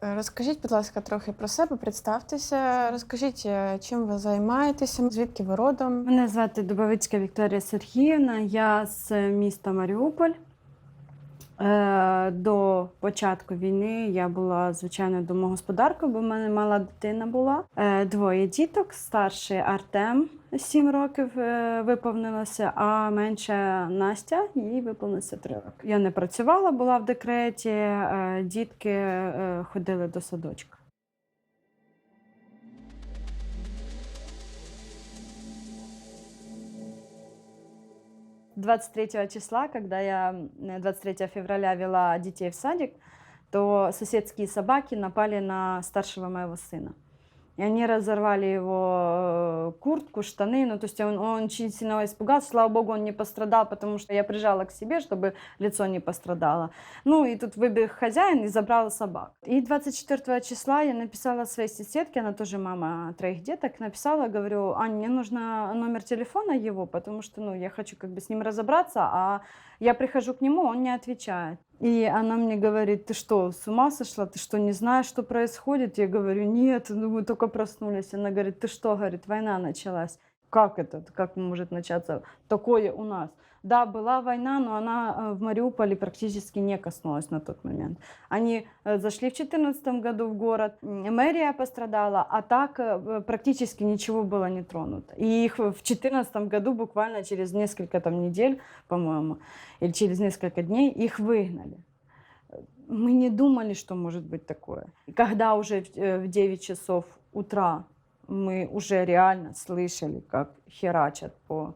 Розкажіть, будь ласка, трохи про себе, представтеся. Розкажіть, е, чим ви займаєтеся, звідки ви родом? Мене звати Дубовицька Вікторія Сергіївна. Я з міста Маріуполь. Е, До початку війни я була звичайно домогосподаркою, бо в мене мала дитина була. Е, Двоє діток. Старший Артем 7 років е, виповнилося, а менша Настя їй виповнилося 3 роки. Я не працювала, була в декреті. Дітки ходили до садочка. – 23 числа, когда я м, 23 февраля вела детей в садик, то соседские собаки напали на старшего моего сына. И они разорвали его э, куртку, штаны. Ну, то есть он, он очень сильно испугался. Слава богу, он не пострадал, потому что я прижала к себе, чтобы лицо не пострадало. Ну, и тут выбег хозяин и забрал собак. И 24 числа я написала своей соседке, она тоже мама троих деток, написала, говорю, Ань, мне нужно номер телефона его, потому что, ну, я хочу как бы с ним разобраться, а я прихожу к нему, он не отвечает. И она мне говорит, ты что, с ума сошла? Ты что, не знаешь, что происходит? Я говорю, нет, ну, мы только проснулись. Она говорит, ты что, говорит, война началась. Как это? Как может начаться такое у нас? Да, была война, но она э, в Мариуполе практически не коснулась на тот момент. Они э, зашли в 2014 году в город, мэрия пострадала, а так э, практически ничего было не тронуто. И их в 2014 году буквально через несколько там недель, по-моему, или через несколько дней их выгнали. Мы не думали, что может быть такое. Когда уже в 9 часов утра мы уже реально слышали, как херачат по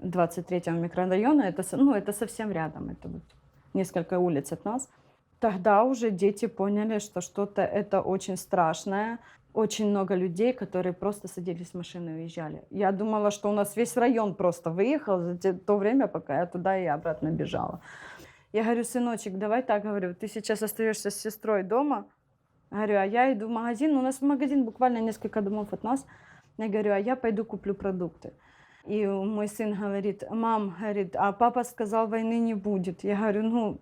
23-му микрорайону, это, ну, это совсем рядом, это вот несколько улиц от нас. Тогда уже дети поняли, что что-то это очень страшное. Очень много людей, которые просто садились в машину и уезжали. Я думала, что у нас весь район просто выехал за то время, пока я туда и обратно бежала. Я говорю, сыночек, давай так, говорю, ты сейчас остаешься с сестрой дома. Говорю, а я иду в магазин. У нас магазин буквально несколько домов от нас. Я говорю, а я пойду куплю продукты. И мой сын говорит, мам, говорит, а папа сказал, войны не будет. Я говорю, ну,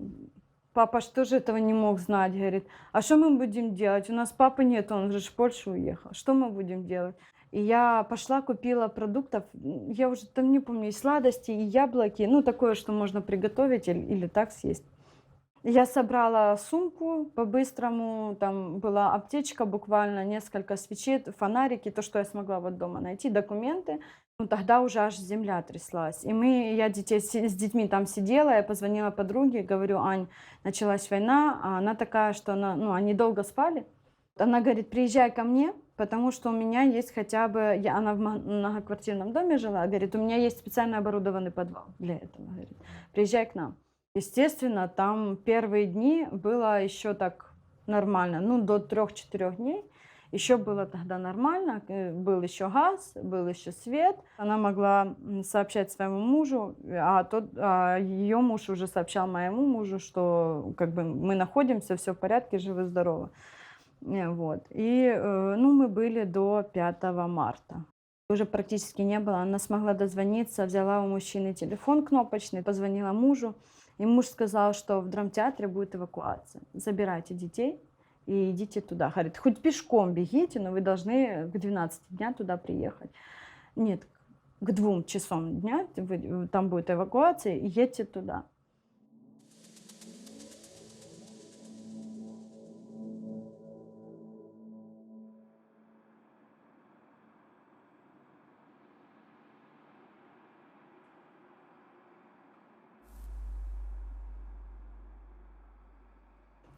папа что же этого не мог знать? Говорит, а что мы будем делать? У нас папы нет, он же в Польшу уехал. Что мы будем делать? И я пошла, купила продуктов, я уже там не помню, и сладости, и яблоки, ну, такое, что можно приготовить или, или так съесть. Я собрала сумку по-быстрому, там была аптечка буквально, несколько свечей, фонарики, то, что я смогла вот дома найти, документы. Ну, тогда уже аж земля тряслась. И мы, я детей, с детьми там сидела, я позвонила подруге, говорю, Ань, началась война, а она такая, что она, ну, они долго спали. Она говорит, приезжай ко мне, потому что у меня есть хотя бы, я, она в многоквартирном доме жила, говорит, у меня есть специально оборудованный подвал для этого, говорит, приезжай к нам. Естественно, там первые дни было еще так нормально, ну, до трех-четырех дней. Еще было тогда нормально, э, был еще газ, был еще свет. Она могла сообщать своему мужу, а, тот, а ее муж уже сообщал моему мужу, что как бы мы находимся, все в порядке, живы-здоровы. Э, Вот. И э, ну, мы были до 5 марта. Уже практически не было. Она смогла дозвониться, взяла у мужчины телефон кнопочный, позвонила мужу. И муж сказал, что в драмтеатре будет эвакуация. Забирайте детей и идите туда. Говорит, хоть пешком бегите, но вы должны к 12 дня туда приехать. Нет, к двум часам дня вы- там будет эвакуация, и едьте туда.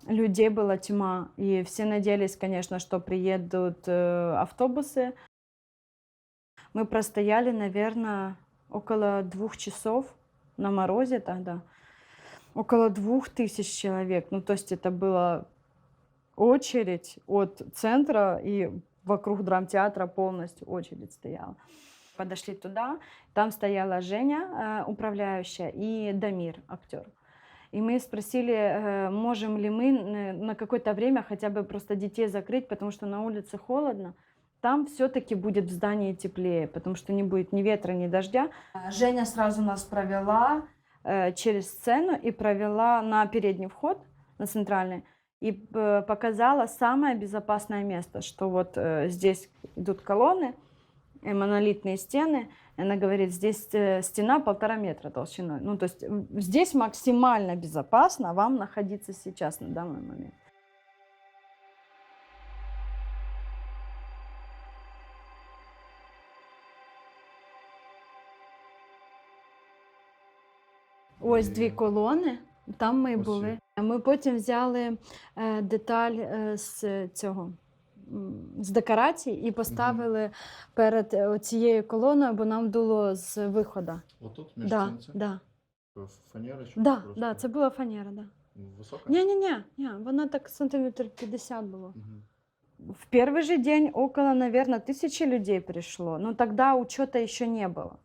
Людей была тьма, и все надеялись, конечно, что приедут э, автобусы. Мы простояли, наверное, около двух часов на морозе тогда. Около двух тысяч человек. Ну, то есть это была очередь от центра, и вокруг драмтеатра полностью очередь стояла. Подошли туда, там стояла Женя, э, управляющая, и Дамир, актер. И мы спросили, э, можем ли мы э, на какое-то время хотя бы просто детей закрыть, потому что на улице холодно. Там все-таки будет в здании теплее, потому что не будет ни ветра, ни дождя. А Женя сразу нас провела э, через сцену и провела на передний вход, на центральный. и показала самое безопасное место, что вот здесь идут колонны, монолитные стены. И Она говорит, здесь э, стена полтора метра толщиной. Ну, то есть м, здесь максимально безопасно вам находиться сейчас на данный момент. Ось дві колони, там ми і Ось були. Ми потім взяли е, деталь е, з цього. м, З декорацій і поставили перед е, цією колоною, бо нам дуло з виходу. Отут між Да, цим цим? да, Фанера чи да, просто да, це була фанера, да. висока? Ні, ні, ні, ні, вона так сантиметр 50 було. Мгм. В первый же день около, наверное, тысячи людей пришло. Но тогда учета еще не было.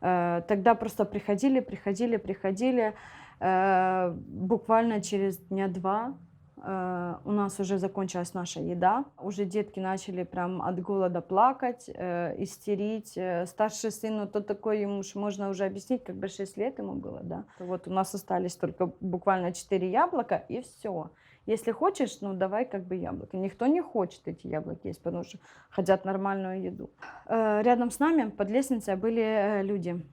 Э, Тогда просто приходили, приходили, приходили. Э, Буквально через дня два э, у нас уже закончилась наша еда. Уже детки начали прям от голода плакать, э, истерить. Э, Старший сын, ну то такой ему ж можно уже объяснить, как бы 6 лет ему было, да. Вот у нас остались только буквально 4 яблока и все. Если хочешь, ну давай как бы яблоко. Никто не хочет эти яблоки есть, потому что хотят нормальную еду. Э, Рядом с нами под лестницей были э, люди.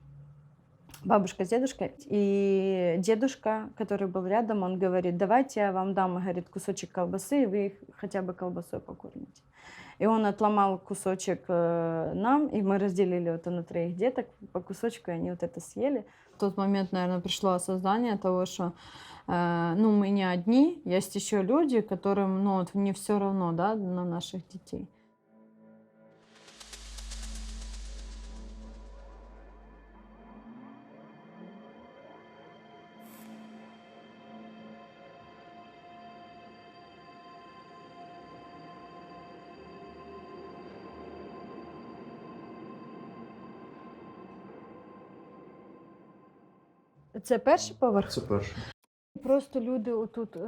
Бабушка с дедушкой. И дедушка, который был рядом, он говорит, давайте я вам дам, говорит, кусочек колбасы, и вы их хотя бы колбасой покормите. И он отломал кусочек э, нам, и мы разделили это на троих деток по кусочку, и они вот это съели. В тот момент, наверное, пришло осознание того, что э, ну, мы не одни, есть еще люди, которым ну, вот не все равно да, на наших детей. Це перший поверх? Це перше. Просто люди отут е,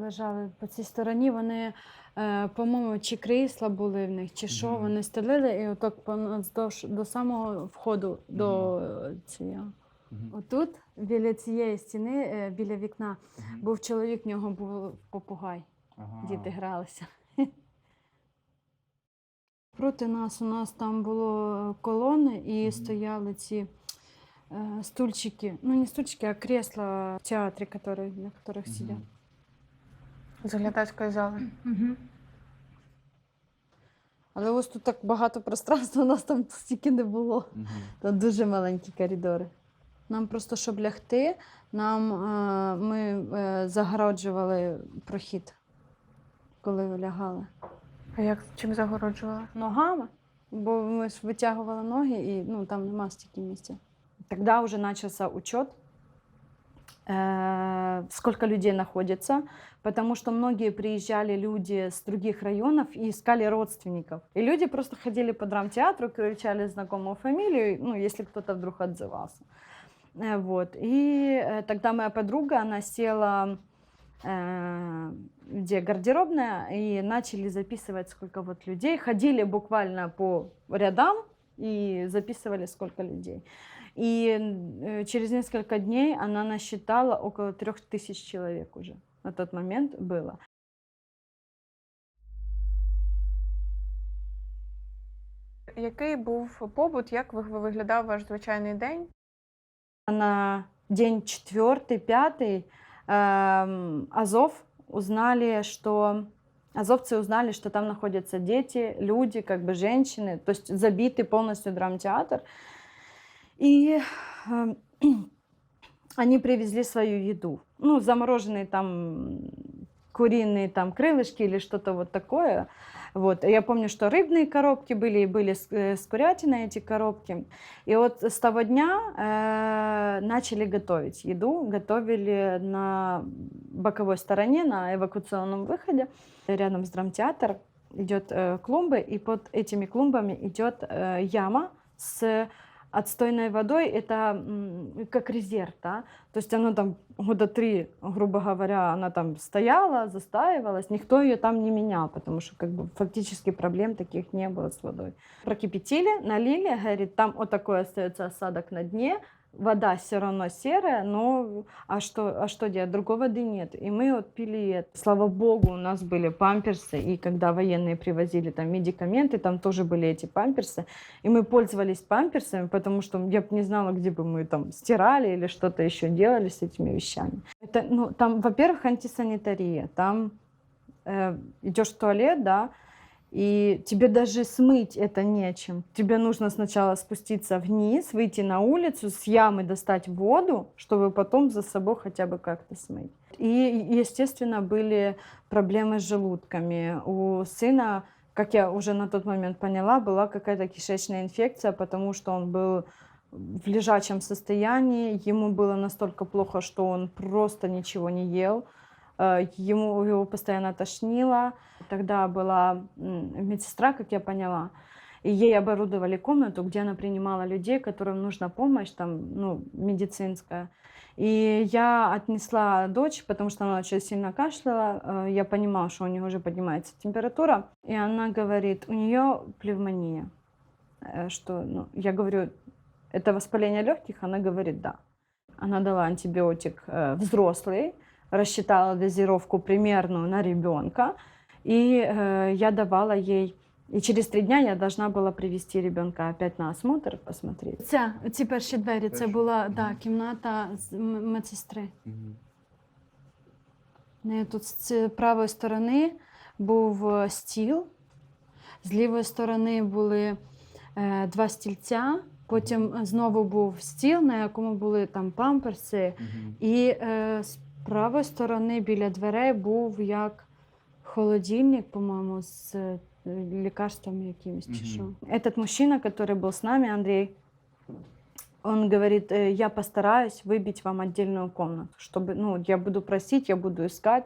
лежали по цій стороні. Вони, е, по-моєму, чи крісла були в них, чи що, Мгм. вони стелили і отак поназдовж до самого входу до е, цієї. Мгм. Отут, біля цієї стіни, е, біля вікна, Мгм. був чоловік, в нього був попугай. Ага. Діти гралися. Проти нас у нас там було колони і Мгм. стояли ці е, стульчики. Ну, не стульчики, а кресла в театрі, которые, на которых Мгм. сидять. З глядацької зали. Угу. Але ось тут так багато пространства, у нас там стільки не було. Мгм. Тут дуже маленькі коридори. Нам просто, щоб лягти, нам е, ми е, загороджували прохід, коли лягали. А як чим загороджувала? Ногами, бо ми ж витягували ноги і ну, там нема стільки місця. Тогда уже начался учет, э, сколько людей находится, потому что многие приезжали люди с других районов и искали родственников. И люди просто ходили по драмтеатру, кричали знакомую фамилию, ну, если кто-то вдруг отзывался. Э, Вот. И э, тогда моя подруга, она села где гардеробная, и начали записывать, сколько вот людей. Ходили буквально по рядам и записывали, сколько людей. И э, через несколько дней она насчитала около трех тысяч человек уже на тот момент было. Який був побут, як ви- виглядав ваш звичайний день? На день четвертый, пятый эм, Азов узнали, что азовцы узнали, что там находятся дети, люди, как бы женщины, то есть забитый полностью драмтеатр. И эм, они привезли свою еду. Ну, замороженные там куриные там крылышки или что-то вот такое. Вот. Я помню, что рыбные коробки были, и были с, э, с курятиной эти коробки. И вот с того дня э, начали готовить еду. Готовили на боковой стороне, на эвакуационном выходе. Рядом с драмтеатр идет э, клумбы, и под этими клумбами идет э, яма с отстойной водой. Это как резерв, да? То есть оно там года три, грубо говоря, она там стояла, застаивалась, никто ее там не менял, потому что как бы фактически проблем таких не было с водой. Прокипятили, налили, говорит, там вот такой остается осадок на дне, вода все равно серая, но а что, а что делать? Другой воды нет. И мы вот пили это. Слава богу, у нас были памперсы, и когда военные привозили там медикаменты, там тоже были эти памперсы, и мы пользовались памперсами, потому что я бы не знала, где бы мы там стирали или что-то еще делали с этими вещами. Это, ну, там, во-первых, антисанитария, там э, идешь в туалет, да, и тебе даже смыть это нечем. Тебе нужно сначала спуститься вниз, выйти на улицу, с ямы достать воду, чтобы потом за собой хотя бы как-то смыть. И, естественно, были проблемы с желудками. У сына, как я уже на тот момент поняла, была какая-то кишечная инфекция, потому что он был в лежачем состоянии, ему было настолько плохо, что он просто ничего не ел. Э, ему его постоянно тошнило. Тогда была медсестра, как я поняла, и ей оборудовали комнату, где она принимала людей, которым нужна помощь, там, ну, медицинская. И я отнесла дочь, потому что она очень сильно кашляла. Э, Я понимала, что у нее уже поднимается температура. И она говорит, у нее пневмония. Э, Что, ну, я говорю, это воспаление легких? Она говорит, да. Она дала антибиотик э, взрослый, рассчитала дозировку примерную на ребенка, и э, я давала ей. І через три дня я должна була привести ребенка опять на осмотр, посмотреть. Ця, ці перші двері, це була да, кімната з м- медсестри. Неї Тут з ці- правої сторони був е, стіл, з лівої сторони були е, два стільця, потім е, знову був стіл, на якому були там памперси, і е, правої сторони біля дверей був як холодильник, по-моєму, з е, лікарствами якимись чи Мгм. що. Этот мужчина, который был с нами, Андрей, он говорит, «Э, я постараюсь выбить вам отдельную комнату, чтобы, ну, я буду просить, я буду искать,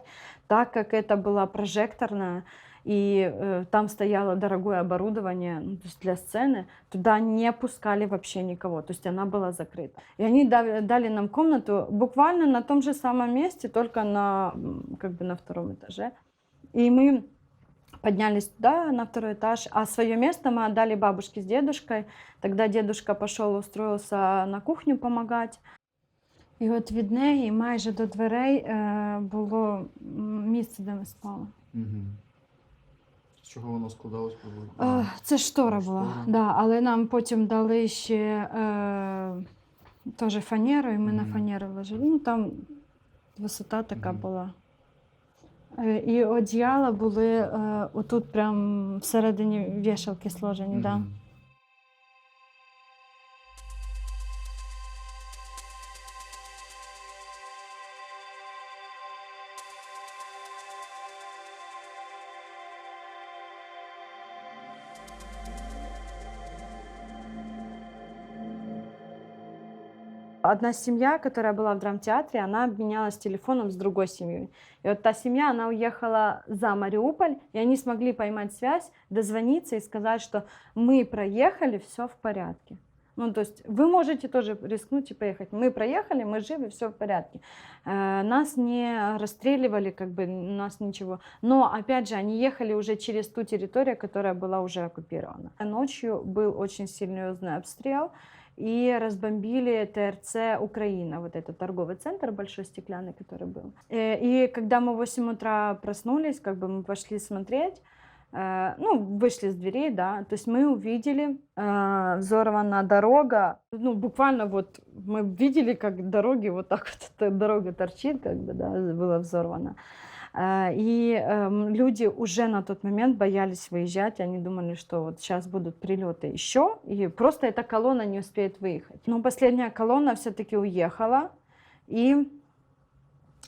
так как это была прожекторная, и э, там стояло дорогое оборудование ну, то есть для сцены, туда не пускали вообще никого, то есть она была закрыта. И они дали, дали нам комнату буквально на том же самом месте, только на, м, как бы на втором этаже. И мы поднялись туда, на второй этаж, а свое место мы отдали бабушке с дедушкой. Тогда дедушка пошел, устроился на кухню помогать. І от від неї майже до дверей е, було м, місце, де ми спали. Мгм. Чого воно складалось приблизно? Е, Це штора була, штора. да, але нам потім дали ще е, теж фанеру, і ми на фанеру вложили. Ну там висота така Мгм. була. Е, І одіяла були е, отут, прям всередині вішалки сложені. Да. Одна семья, которая была в драмтеатре, она обменялась телефоном с другой семьей. И вот та семья, она уехала за Мариуполь, и они смогли поймать связь, дозвониться и сказать, что мы проехали, все в порядке. Ну, то есть вы можете тоже рискнуть и поехать. Мы проехали, мы живы, все в порядке. Э, Нас не расстреливали, как бы, нас ничего. Но, опять же, они ехали уже через ту территорию, которая была уже оккупирована. Ночью был очень серьезный обстрел и разбомбили ТРЦ Украина, вот этот торговый центр большой стеклянный, который был. Э, И когда мы в 8 утра проснулись, как бы мы пошли смотреть, э, ну, вышли с дверей, да, то есть мы увидели э, взорвана дорога, ну, буквально вот мы видели, как дороги, вот так вот эта дорога торчит, как бы, да, была взорвана. Э, И эм, люди уже на тот момент боялись выезжать, они думали, что вот сейчас будут прилеты еще, и просто эта колонна не успеет выехать. Но последняя колонна все-таки уехала, и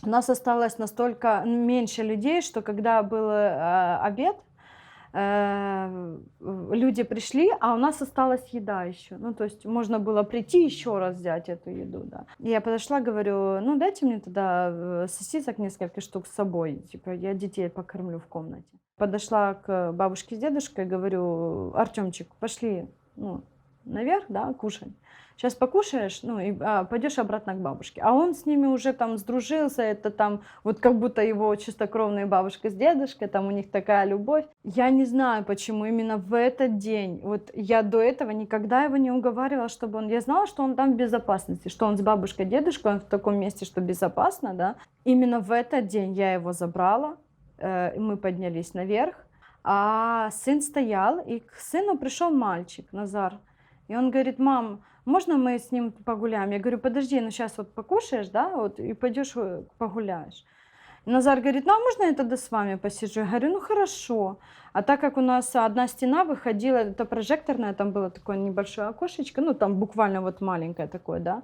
у нас осталось настолько меньше людей, что когда был э, обед, люди пришли, а у нас осталась еда еще. Ну, то есть можно было прийти еще раз взять эту еду, да. Я подошла, говорю, ну, дайте мне тогда э, сосисок несколько штук с собой, типа, я детей покормлю в комнате. Подошла к бабушке с дедушкой, говорю, Артемчик, пошли, ну, наверх, да, кушать. Сейчас покушаешь, ну, и а, пойдешь обратно к бабушке. А он с ними уже там сдружился, это там, вот как будто его чистокровные бабушка с дедушкой, там у них такая любовь. Я не знаю, почему именно в этот день, вот я до этого никогда его не уговаривала, чтобы он, я знала, что он там в безопасности, что он с бабушкой, дедушкой, он в таком месте, что безопасно, да. Именно в этот день я его забрала, э, мы поднялись наверх, а сын стоял, и к сыну пришел мальчик, Назар. И он говорит, мам, можно мы с ним погуляем? Я говорю, подожди, ну сейчас вот покушаешь, да, вот, и пойдешь э, погуляешь. Назар говорит, ну а можно я тогда с вами посижу? Я говорю, ну хорошо. А так как у нас одна стена выходила, это прожекторная, там было такое небольшое окошечко, ну там буквально вот маленькое такое, да,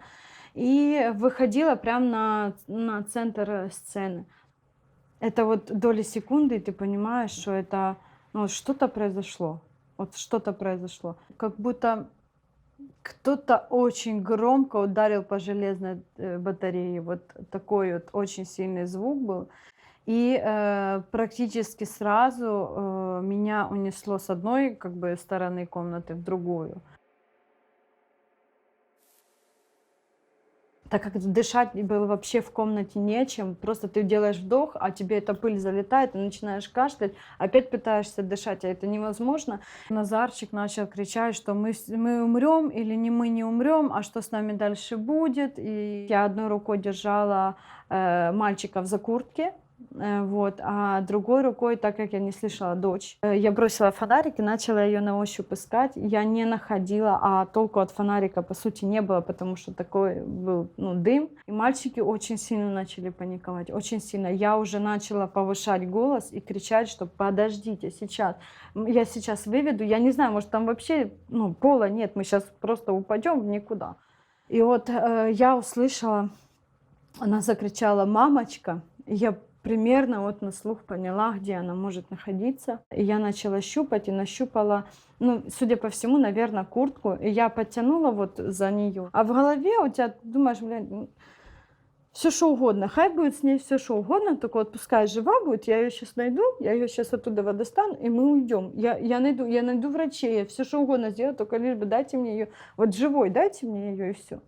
и выходила прямо на, на центр э, сцены. Это вот доли секунды, и ты понимаешь, что это ну, что-то произошло. Вот что-то произошло. Как будто кто-то очень громко ударил по железной э, батарее. Вот такой вот очень сильный звук был. И э, практически сразу э, меня унесло с одной как бы стороны комнаты в другую. Так как дышать было вообще в комнате нечем, просто ты делаешь вдох, а тебе эта пыль залетает, ты начинаешь кашлять, опять пытаешься дышать, а это невозможно. Назарчик начал кричать, что мы, мы умрем или не мы не умрем, а что с нами дальше будет. И я одной рукой держала э, мальчика в закуртке, Вот, а другой рукой, так как я не слышала дочь, э, я бросила фонарик и начала ее на ощупь искать. Я не находила, а толку от фонарика по сути не было, потому что такой был ну, дым. И мальчики очень сильно начали паниковать, очень сильно. Я уже начала повышать голос и кричать, что подождите, сейчас, я сейчас выведу, я не знаю, может там вообще ну, пола нет, мы сейчас просто упадем в никуда. И вот э, я услышала, она закричала «мамочка», я примерно вот на слух поняла, где она может находиться. И я начала щупать и нащупала, ну, судя по всему, наверное, куртку. И я подтянула вот за нее. А в голове у тебя думаешь, блин, все что угодно, хай будет с ней все что угодно, только вот пускай жива будет, я ее сейчас найду, я ее сейчас оттуда достану, и мы уйдем. Я, я найду, я найду врачей, я все что угодно сделаю, только лишь бы дайте мне ее, вот живой, дайте мне ее и все.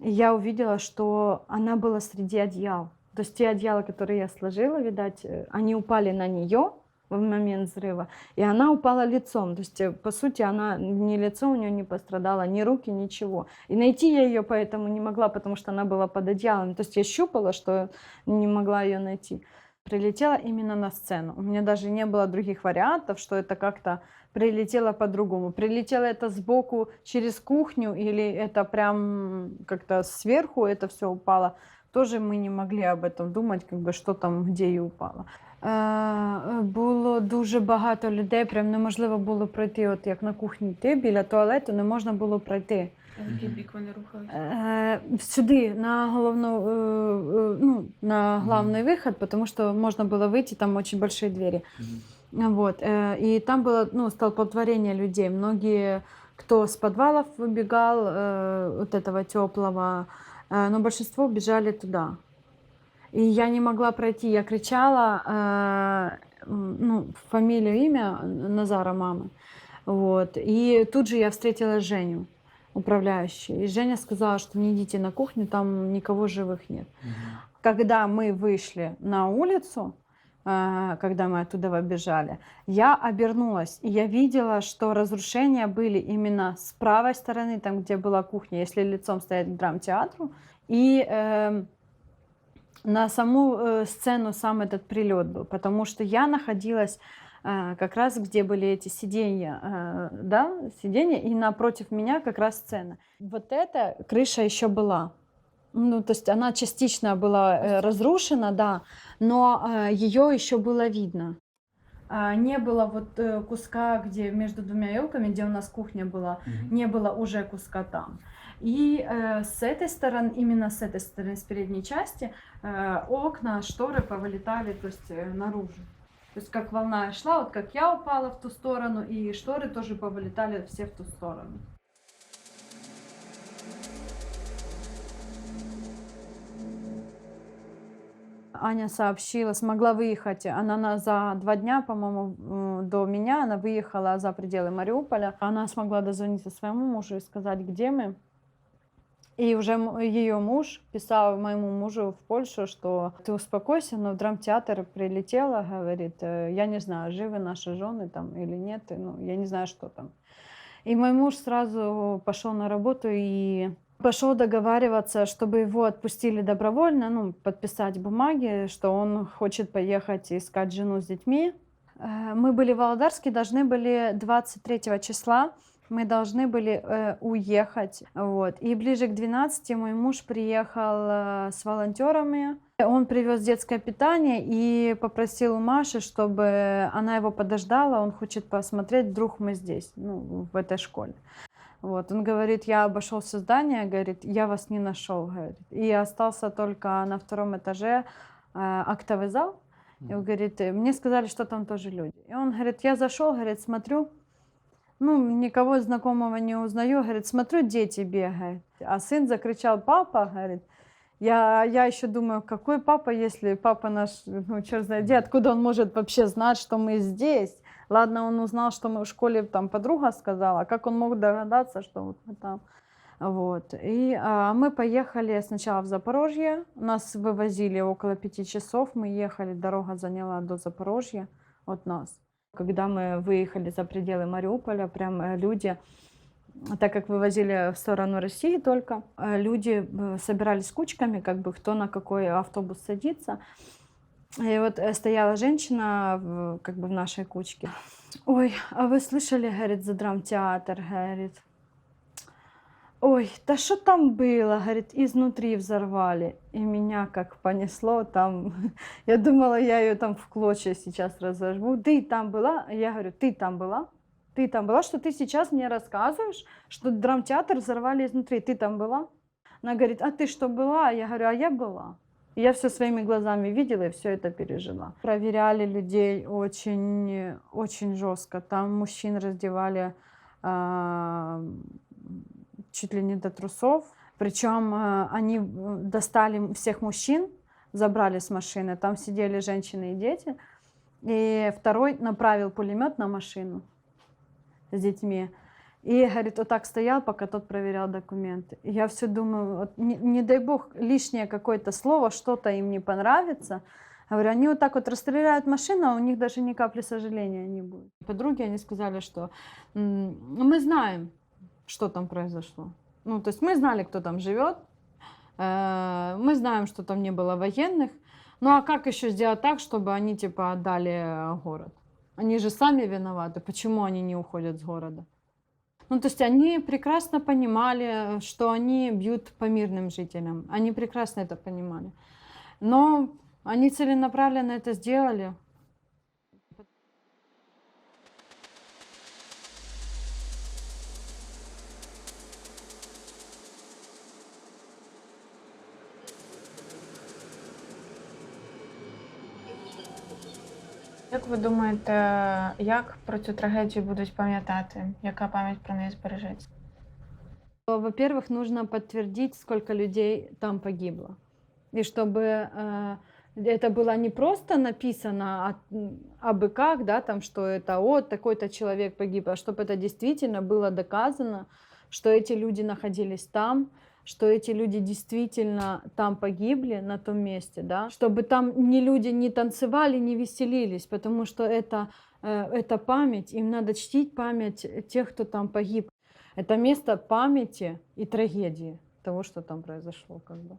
И я увидела, что она была среди одеял. То есть те одеяла, которые я сложила, видать, э, они упали на нее в момент взрыва, и она упала лицом. То есть, э, по сути, она ни лицо у нее не пострадало, ни руки, ничего. И найти я ее поэтому не могла, потому что она была под одеялом. То есть я щупала, что не могла ее найти. Прилетела именно на сцену. У меня даже не было других вариантов, что это как-то прилетело по-другому. Прилетело это сбоку через кухню или это прям как-то сверху это все упало. Тоже ми не могли об этом думати, якби що там, де і упало. Е, було дуже багато людей, прям неможливо було пройти, от як на кухні йти, біля туалету не можна було пройти. А в який бік вони рухались? Е, сюди, на головну, е, е, ну, на главный выход, потому что можно было выйти, там очень большие двери. Вот, э, и там было ну, столпотворение людей. Многие, кто с подвалов выбегал, э, вот этого теплого, э, но большинство бежали туда. И я не могла пройти. Я кричала э, ну, фамилию, имя Назара мамы. Вот. И тут же я встретила Женю, управляющую. И Женя сказала, что не идите на кухню, там никого живых нет. Когда мы вышли на улицу, э, когда мы оттуда выбежали, я обернулась, и я видела, что разрушения были именно с правой стороны, там, где была кухня, если лицом стоять к драмтеатру, и эм, на саму э, сцену сам этот прилет был, потому что я находилась э, как раз где были эти сиденья, э, да, сиденья, и напротив меня как раз сцена. Вот эта крыша еще была. Ну, то есть она частично была э, разрушена, да, но ее еще было видно. А, Не было вот э, куска, где между двумя елками, где у нас кухня была, не было уже куска там. И э, с этой стороны, именно с этой стороны, с передней части, э, окна, шторы повылетали, то есть э, наружу. То есть как волна шла, вот как я упала в ту сторону, и шторы тоже повылетали все в ту сторону. Аня сообщила, смогла выехать. Она на, за два дня, по-моему, до меня, она выехала за пределы Мариуполя. Она смогла дозвониться своему мужу и сказать, где мы. И уже ее муж писал моему мужу в Польшу, что ты успокойся, но в драмтеатр прилетела, говорит, «э, я не знаю, живы наши жены там или нет, ну, я не знаю, что там. И мой муж сразу пошел на работу и пошел договариваться, чтобы его отпустили добровольно, ну, подписать бумаги, что он хочет поехать искать жену с детьми. Э, Мы были в Володарске, должны были 23 числа, мы должны были э, уехать. Вот. И ближе к 12 мой муж приехал э, с волонтерами. Он привез детское питание и попросил у Маши, чтобы она его подождала. Он хочет посмотреть, вдруг мы здесь, ну, в этой школе. Вот, он говорит, я обошел все здание, говорит, я вас не нашел, говорит. И остался только на втором этаже э, актовый зал. И он говорит, «Э, мне сказали, что там тоже люди. И он говорит, я зашел, говорит, смотрю, ну, никого знакомого не узнаю, говорит, смотрю, дети бегают. А сын закричал, папа, говорит, я, я еще думаю, какой папа, если папа наш, ну, черт знает где, откуда он может вообще знать, что мы здесь? Ладно, он узнал, что мы в школе, там подруга сказала, а как он мог догадаться, что вот мы там? Вот. И а, мы поехали сначала в Запорожье, нас вывозили около пяти часов, мы ехали, дорога заняла до Запорожья от нас. Когда мы выехали за пределы Мариуполя, прям э, люди, так как вывозили в сторону России только, э, люди э, собирались кучками, как бы кто на какой автобус садится. И вот э, стояла женщина в- как бы в нашей кучке. Ой, а вы слышали, говорит, за драмтеатр, говорит. Ой, да что там было, говорит, изнутри взорвали. И меня как понесло там. Я думала, я ее там в клочья сейчас разожму. Ты там была? Я говорю, ты там была? Ты там была, что ты сейчас мне рассказываешь, что драмтеатр взорвали изнутри. Ты там была? Она говорит, а ты что была? Я говорю, а я была. Я все своими глазами видела и все это пережила. Проверяли людей очень, очень жестко. Там мужчин раздевали а, чуть ли не до трусов. Причем а, они э, достали всех мужчин, забрали с машины. Там сидели женщины и дети. И второй направил пулемет на машину с детьми. И, говорит, вот так стоял, пока тот проверял документы. И я все думаю, вот не, не дай бог лишнее какое-то слово, что-то им не понравится. Говорю, они вот так вот расстреляют машину, а у них даже ни капли сожаления не будет. Подруги, они сказали, что мы знаем, что там произошло. Ну, то есть мы знали, кто там живет, э, мы знаем, что там не было военных. Ну, а как еще сделать так, чтобы они, типа, отдали э, город? Они же сами виноваты. Почему они не уходят с города? Ну, то есть они прекрасно понимали, что они бьют по мирным жителям. Они прекрасно это понимали. Но они целенаправленно это сделали. Як ви думаєте, як про цю трагедію будуть пам'ятати? Яка пам'ять про неї збережеться? Во-первых, нужно подтвердить, сколько людей там погибло. И чтобы э, это было не просто написано о, м, абы как, да, там, что это вот такой-то человек погиб, а чтобы это действительно было доказано, что эти люди находились там, что эти люди действительно там погибли, на том месте, да, чтобы там ни люди не танцевали, не веселились, потому что это, э, это память, им надо чтить память тех, кто там погиб. Это место памяти и трагедии того, что там произошло, как бы.